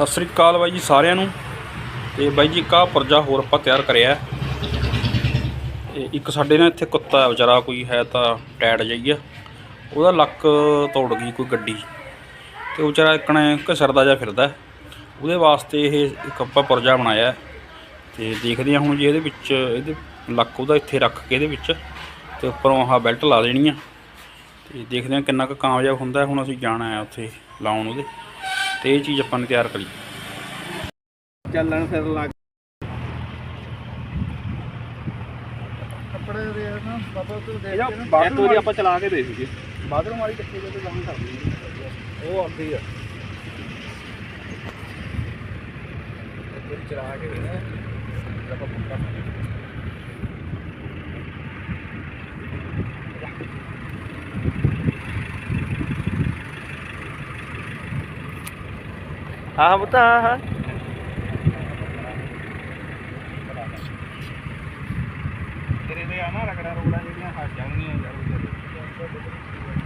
ਸਤਿ ਸ੍ਰੀ ਅਕਾਲ ਬਾਈ ਜੀ ਸਾਰਿਆਂ ਨੂੰ। ਤੇ ਬਾਈ ਜੀ ਕਾ ਪਰਜਾ ਹੋਰ ਆਪਾਂ ਤਿਆਰ ਕਰਿਆ ਹੈ। ਤੇ ਇੱਕ ਸਾਡੇ ਨਾਲ ਇੱਥੇ ਕੁੱਤਾ ਹੈ, ਵਿਚਾਰਾ ਕੋਈ ਹੈ ਤਾਂ ਟੈਡ ਟੈਟ ਆ। ਉਹਦਾ ਲੱਕ ਤੋੜ ਗਈ ਕੋਈ ਗੱਡੀ। ਤੇ ਉਹ ਵਿਚਾਰਾ ਇੱਕਣੇ ਘਸਰਦਾ ਜਾ ਫਿਰਦਾ ਉਹਦੇ ਵਾਸਤੇ ਇਹ ਇੱਕ ਆਪਾਂ ਪਰਜਾ ਬਣਾਇਆ ਹੈ। ਤੇ ਦੇਖਦੇ ਹਾਂ ਹੁਣ ਜੇ ਇਹਦੇ ਵਿੱਚ, ਇਹਦੇ ਲੱਕ ਉਹਦਾ ਇੱਥੇ ਰੱਖ ਕੇ ਇਹਦੇ ਵਿੱਚ ਤੇ ਉੱਪਰੋਂ ਆਹ ਬੈਲਟ ਲਾ ਦੇਣੀ ਆ। ਤੇ ਦੇਖਦੇ ਹਾਂ ਕਿੰਨਾ ਕੁ ਕਾਮਯਾਬ ਹੁੰਦਾ ਹੁਣ ਅਸੀਂ ਜਾਣਾ ਹੈ ਉੱਥੇ ਲਾਉਣ ਉਹਦੇ। ਤੇ ਇਹ ਚੀਜ਼ ਆਪਾਂ ਨੇ ਤਿਆਰ ਕਰੀ। ਚੱਲਣ ਫਿਰ ਲੱਗ ਕੱਪੜੇ ਦੇ ਨਾ ਬਾਬਾ ਤੂੰ ਦੇਖ ਕੇ ਨਾ। ਬਾਥਰੂਮ ਵਾਲੀ ਆਪਾਂ ਚਲਾ ਕੇ ਦੇ ਸੀਗੇ ਬਾਥਰੂਮ ਵਾਲੀ ਕੱਪੜੇ ਦੇ ਕੰਮ ਕਰਦੀ ਉਹ ਆਉਂਦੀ ਆ। ਚਲਾ ਕੇ ਦੇ ਨਾ ਆਪਾਂ ਪੁੱਟਾ ਹਾਂ ਪੁੱਤ ਹਾਂ ਤੇਰੇ ਦੇ ਆ ਨਾ ਰਗੜਾ ਰਗੜਾ ਜਿਹੜੀਆਂ ਹਟ ਜਾਣਗੀਆਂ ਯਾਰ ਚੜਾਈ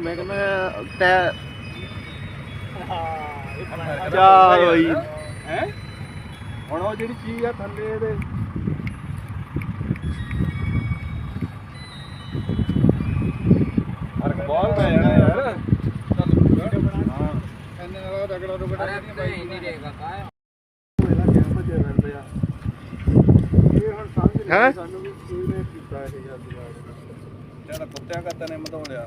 ਮੈਂ ਕਹਿੰਦਾ ਟੈ ਚੱਲ ਬਈ। ਹੈ? ਹੁਣ ਉਹ ਜਿਹੜੀ ਚੀਜ਼ ਆ ਥੱਲੇ ਇਹਦੇ। ਫ਼ਰਕ ਬਹੁਤ ਪੈ ਜਾਣਾ ਯਾਰ। ਹਾਂ। ਇੰਨੇ ਨਾਲ ਰਗੜਾ ਰਗੜਾ ਨਹੀਂ ਨਹੀਂ ਰਹੇਗਾ ਕਾ ਇਹ ਹੁਣ ਸਮਝ ਨਹੀਂ ਹੈਂ? ਸਾਨੂੰ ਵੀ ਕੋਈ ਨੇ ਕੀਤਾ ਇਹ ਗੱਲ ਜਵਾਬ ਤੇਰਾ ਕੁੱਤਿਆਂ ਕਾ ਤਨੇ ਮਧੋੜਿਆ